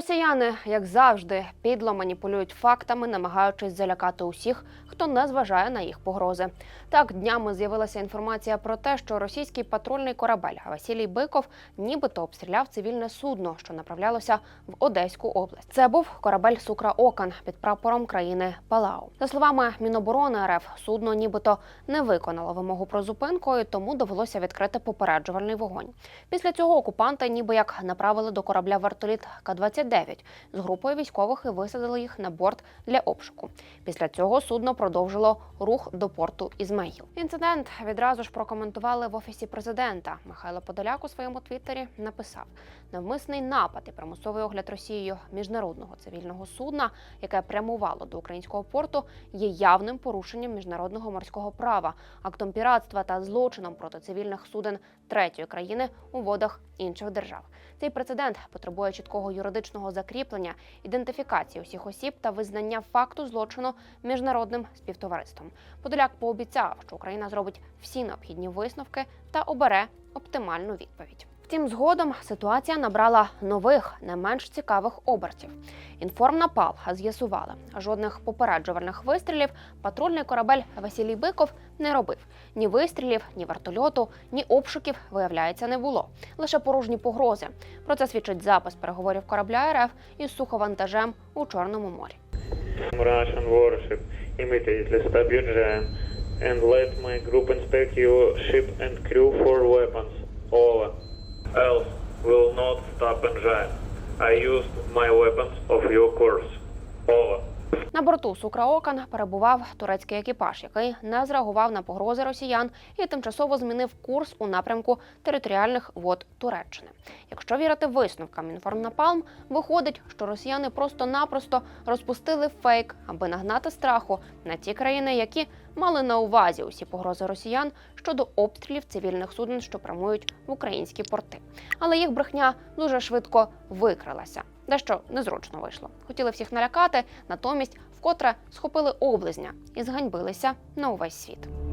Rusya Росіяни, як завжди, підло маніпулюють фактами, намагаючись залякати усіх, хто не зважає на їх погрози. Так днями з'явилася інформація про те, що російський патрульний корабель Василій Биков нібито обстріляв цивільне судно, що направлялося в Одеську область. Це був корабель Сукра Окан під прапором країни Палау. За словами Міноборони РФ, судно нібито не виконало вимогу про зупинку, і тому довелося відкрити попереджувальний вогонь. Після цього окупанти ніби як направили до корабля вертоліт К-29 з групою військових і висадили їх на борт для обшуку. Після цього судно продовжило рух до порту Ізмаїл. Інцидент відразу ж прокоментували в офісі президента. Михайло Подоляк у своєму твіттері написав: навмисний напад і примусовий огляд Росією міжнародного цивільного судна, яке прямувало до українського порту, є явним порушенням міжнародного морського права, актом піратства та злочином проти цивільних суден третьої країни у водах інших держав. Цей прецедент потребує чіткого юридичного закріплення, ідентифікації усіх осіб та визнання факту злочину міжнародним співтовариством. Подоляк пообіцяв, що Україна зробить всі необхідні висновки та обере оптимальну відповідь. Втім, згодом ситуація набрала нових, не менш цікавих обертів. Інформнапал з'ясували, жодних попереджувальних вистрілів патрульний корабель Василій Биков не робив. Ні вистрілів, ні вертольоту, ні обшуків, виявляється, не було. Лише порожні погрози. Про це свідчить запис переговорів корабля РФ із суховантажем у Чорному морі. Russian warship immediately stop your jam and let my group inspect your ship and crew for weapons. Over. Else will not stop jam. I used my weapons of your course. Over. На борту Сукраокан перебував турецький екіпаж, який не зреагував на погрози росіян і тимчасово змінив курс у напрямку територіальних вод Туреччини. Якщо вірити висновкам інформнапалм, виходить, що росіяни просто-напросто розпустили фейк, аби нагнати страху на ті країни, які мали на увазі усі погрози росіян щодо обстрілів цивільних суден, що прямують в українські порти. Але їх брехня дуже швидко викрилася. Дещо незручно вийшло. Хотіли всіх налякати, натомість вкотре схопили облизня і зганьбилися на увесь світ.